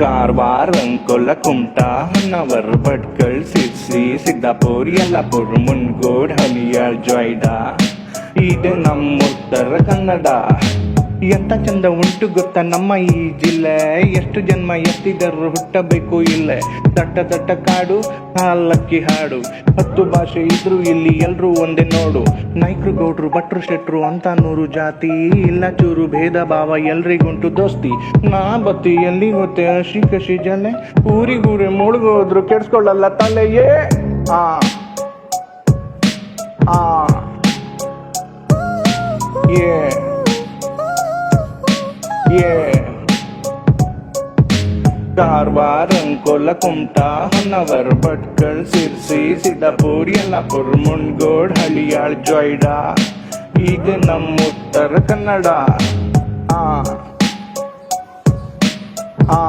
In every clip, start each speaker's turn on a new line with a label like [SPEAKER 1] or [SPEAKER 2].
[SPEAKER 1] ಕಾರವಾರ ಅಂಕೋಲ ಕುಮಟಾ ಹೊನ್ನವರ ಭಟ್ಕಳ್ ಸಿರ್ಸಿ ಸಿದ್ದಾಪುರ್ ಯಲ್ಲಾಪುರ್ ಮುನ್ಗೋಡ್ ಹಲಿಯಾಳ್ ಜೊಯ್ಡಾ ಇದು ನಮ್ಮ ಉತ್ತರ ಕನ್ನಡ ಎಂತ ಚಂದ ಉಂಟು ಗೊತ್ತಾ ನಮ್ಮ ಈ ಜಿಲ್ಲೆ? ಎಷ್ಟು ಜನ್ಮ ಎತ್ತಿದರು ಹುಟ್ಟಬೇಕು ಇಲ್ಲೇ. ದಟ್ಟ ದಟ್ಟ ಕಾಡು ಕಾಲಕ್ಕಿ ಹಾಡು. ಹತ್ತು ಭಾಷೆ ಇದ್ರು ಇಲ್ಲಿ ಎಲ್ರೂ ಒಂದೇ ನೋಡು. ನಾಯ್ಕರು ಗೌಡ್ರು ಭಟ್ರು, ಶೆಟ್ರು ಅಂತ ನೂರು ಜಾತಿ, ಇಲ್ಲ ಚೂರು ಭೇದ ಭಾವ ಎಲ್ರಿಗುಂಟು ದೋಸ್ತಿ. ನಾ ಬತ್ತಿ ಎಲ್ಲಿ ಗೊತ್ತೆ? ಹಸಿ ಕಸಿ ಜನ ಊರಿಗೂರೆ ಮುಳುಗೋದ್ರು ಕೆಡ್ಸ್ಕೊಳ್ಳಲ್ಲ ತಲೆಯೇ? ಆ. ಆ. ಕಾರವಾರ ಅಂಕೋಲ ಕುಮಟಾ ಹೊನ್ನವರ ಭಟ್ಕಳ್ ಸಿರ್ಸಿ ಸಿದ್ದಾಪುರ್ ಯಲ್ಲಾಪುರ್ ಮುನ್ಗೋಡ್ ಹಳಿಯಾಳ್ ಜೊಯ್ಡಾ ಇದು ನಮ್ಮ ಉತ್ತರ ಕನ್ನಡ ಆ ಆ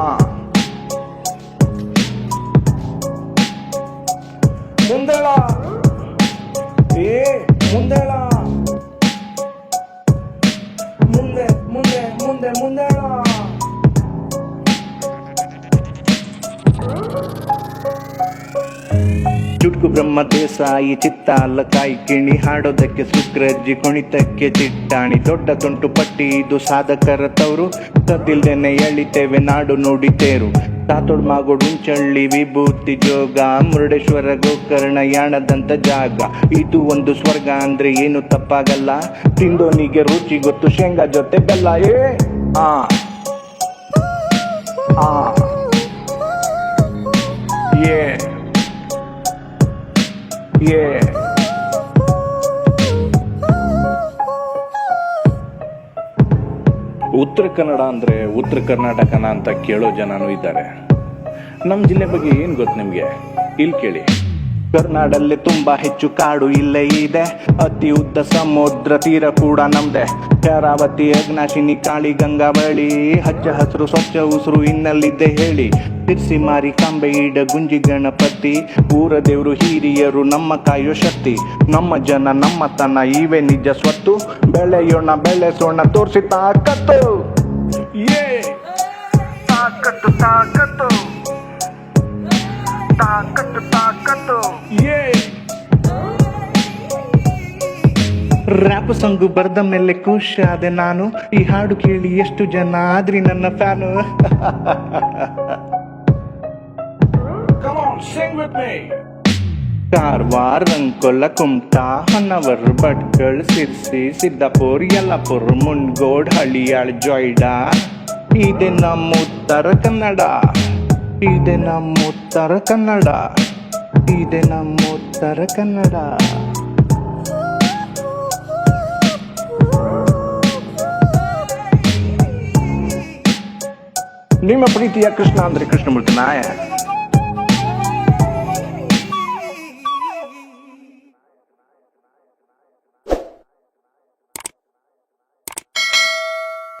[SPEAKER 1] ಮುಂದಳ ಏ ಮುಂದಳ ಮುಂದೆ ಮುಂದೆ ಮುಂದೆ ಮುಂದೆ ಚುಟ್ಕು ಬ್ರಹ್ಮ ದೇಸಾಯಿ ಚಿತ್ತಾಲ ಕಾಯಿ ಕಿಣಿ ಹಾಡೋದಕ್ಕೆ ಸುಕ್ರಜ್ಜಿ ಕುಣಿತಕ್ಕೆ ಚಿಟ್ಟಾಣಿ ದೊಡ್ಡ ತುಂಟು ಪಟ್ಟಿ ಇದು ಸಾಧಕರ ತವರು. ಕದಿಲ್ದೆನೆ ಎಳಿತೇವೆ ನಾಡು ನುಡಿತೇರು ತಾತೋಡ್ ಮಾಗೋಡು ಉಂಚಳ್ಳಿ ವಿಭೂತಿ ಜೋಗ, ಮುರುಡೇಶ್ವರ ಗೋಕರ್ಣ ಯಾಣದಂತ ಜಾಗ. ಇದು ಒಂದು ಸ್ವರ್ಗ ಅಂದ್ರೆ ಏನು ತಪ್ಪಾಗಲ್ಲ. ತಿಂದೋನಿಗೆ ರುಚಿ ಗೊತ್ತು ಶೇಂಗಾ ಜೊತೆ ಬೆಲ್ಲ, ಏ, ಆ. ಏ ಉತ್ತರ ಕನ್ನಡ ಅಂದ್ರೆ ಉತ್ತರ ಕರ್ನಾಟಕನ ಅಂತ ಕೇಳೋ ಜನನೂ ಇದ್ದಾರೆ. ನಮ್ಮ ಜಿಲ್ಲೆ ಬಗ್ಗೆ ಏನು ಗೊತ್ತು ನಿಮಗೆ? ಇಲ್ಲಿ ಕೇಳಿ. ಕರ್ನಾಡಲ್ಲಿ ತುಂಬಾ ಹೆಚ್ಚು ಕಾಡು ಇಲ್ಲೇ ಇದೆ. ಅತಿ ಉದ್ದ ಸಮುದ್ರ ತೀರ ಕೂಡ ನಮ್ದೆ. ಶರಾವತಿ, ಅಗ್ನಾಶಿನಿ, ಕಾಳಿ, ಗಂಗಾವಳಿ, ಹಚ್ಚ ಹಸಿರು, ಸ್ವಚ್ಛ, ಉಸಿರು ಇನ್ನಲ್ಲಿದ್ದೆ ಹೇಳಿ. ತಿರ್ಸಿ ಮಾರಿ ಕಂಬೆ ಇಡ ಗುಂಜಿ ಗಣಪತಿ. ಊರ ದೇವ್ರು ಹಿರಿಯರು ನಮ್ಮ ಕಾಯೋ ಶಕ್ತಿ. ನಮ್ಮ ಜನ ನಮ್ಮ ತನ, ಇವೆ ನಿಜ ಸ್ವತ್ತು. ಬೆಳೆಯೋಣ, ಬೆಳೆಸೋಣ, ತೋರಿಸಿ ತಾಕತ್ತು. ಏ! ತಾಕತ್ತು ತಾಕತ್ತು. ತಾಕತ್ತು ತಾಕತ್ತು. ಏ! ರ್ಯಾಪ್ ಸಾಂಗು ಬರ್ದ ಮೇಲೆ ಖುಷಿ ಆದೆ ನಾನು. ಈ ಹಾಡು ಕೇಳಿ ಎಷ್ಟು ಜನ ಆದ್ರಿ ನನ್ನ ಫ್ಯಾನು. ಕಾರವಾರ ಅಂಕೋಲ ಕುಮಟಾ ಹೊನ್ನವರ ಭಟ್ಕಳ್ ಸಿರ್ಸಿ ಸಿದ್ದಾಪುರ್ ಯಲ್ಲಾಪುರ್ ಮುನ್ಗೋಡ್ ಹಳಿಯಾಳ್ ಜೊಯ್ಡಾ ಇದೆ ನಮ್ಮ ಉತ್ತರ ಕನ್ನಡ ಇದೆ ನಮ್ಮ ಉತ್ತರ ಕನ್ನಡ ಇದೆ ನಮ್ಮ ಉತ್ತರ ಕನ್ನಡ ನಿಮ್ಮ ಪ್ರೀತಿಯ ಕೃಷ್ಣ ಅಂದ್ರೆ ಕೃಷ್ಣಮೂರ್ತಿ ನಾಯ